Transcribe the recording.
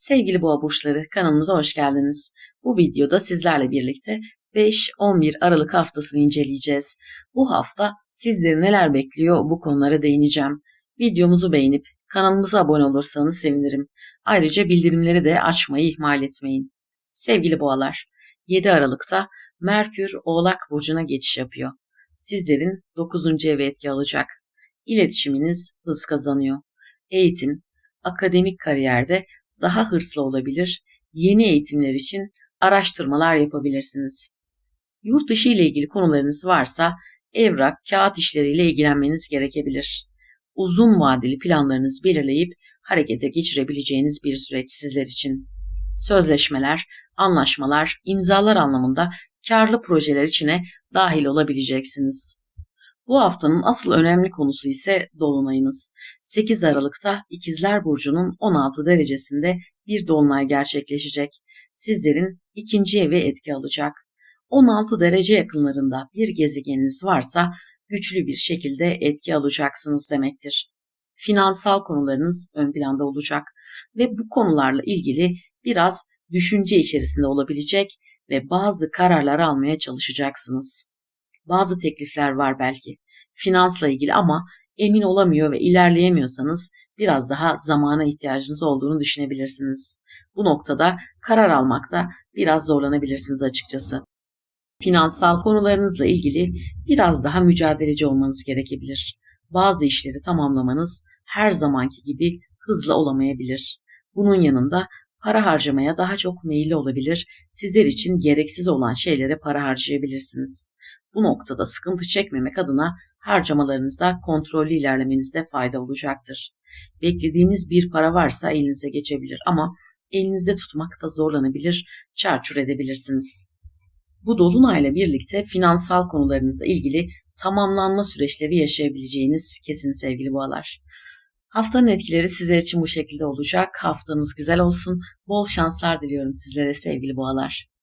Sevgili boğa burçları kanalımıza hoş geldiniz. Bu videoda sizlerle birlikte 5-11 Aralık haftasını inceleyeceğiz. Bu hafta sizleri neler bekliyor bu konulara değineceğim. Videomuzu beğenip kanalımıza abone olursanız sevinirim. Ayrıca bildirimleri de açmayı ihmal etmeyin. Sevgili boğalar, 7 Aralık'ta Merkür Oğlak Burcu'na geçiş yapıyor. Sizlerin 9. evi etki alacak. İletişiminiz hız kazanıyor. Eğitim, akademik kariyerde daha hırslı olabilir, yeni eğitimler için araştırmalar yapabilirsiniz. Yurt dışı ile ilgili konularınız varsa evrak, kağıt işleriyle ilgilenmeniz gerekebilir. Uzun vadeli planlarınızı belirleyip harekete geçirebileceğiniz bir süreç sizler için. Sözleşmeler, anlaşmalar, imzalar anlamında karlı projeler içine dahil olabileceksiniz. Bu haftanın asıl önemli konusu ise dolunayımız. 8 Aralık'ta İkizler Burcu'nun 16 derecesinde bir dolunay gerçekleşecek. Sizlerin ikinci eve etki alacak. 16 derece yakınlarında bir gezegeniniz varsa güçlü bir şekilde etki alacaksınız demektir. Finansal konularınız ön planda olacak ve bu konularla ilgili biraz düşünce içerisinde olabilecek ve bazı kararlar almaya çalışacaksınız. Bazı teklifler var belki finansla ilgili ama emin olamıyor ve ilerleyemiyorsanız biraz daha zamana ihtiyacınız olduğunu düşünebilirsiniz. Bu noktada karar almakta biraz zorlanabilirsiniz açıkçası. Finansal konularınızla ilgili biraz daha mücadeleci olmanız gerekebilir. Bazı işleri tamamlamanız her zamanki gibi hızlı olamayabilir. Bunun yanında para harcamaya daha çok meyilli olabilir. Sizler için gereksiz olan şeylere para harcayabilirsiniz. Bu noktada sıkıntı çekmemek adına harcamalarınızda kontrollü ilerlemenizde fayda olacaktır. Beklediğiniz bir para varsa elinize geçebilir ama elinizde tutmakta zorlanabilir, çarçur edebilirsiniz. Bu dolunayla birlikte finansal konularınızla ilgili tamamlanma süreçleri yaşayabileceğiniz kesin sevgili boğalar. Haftanın etkileri sizler için bu şekilde olacak. Haftanız güzel olsun. Bol şanslar diliyorum sizlere sevgili boğalar.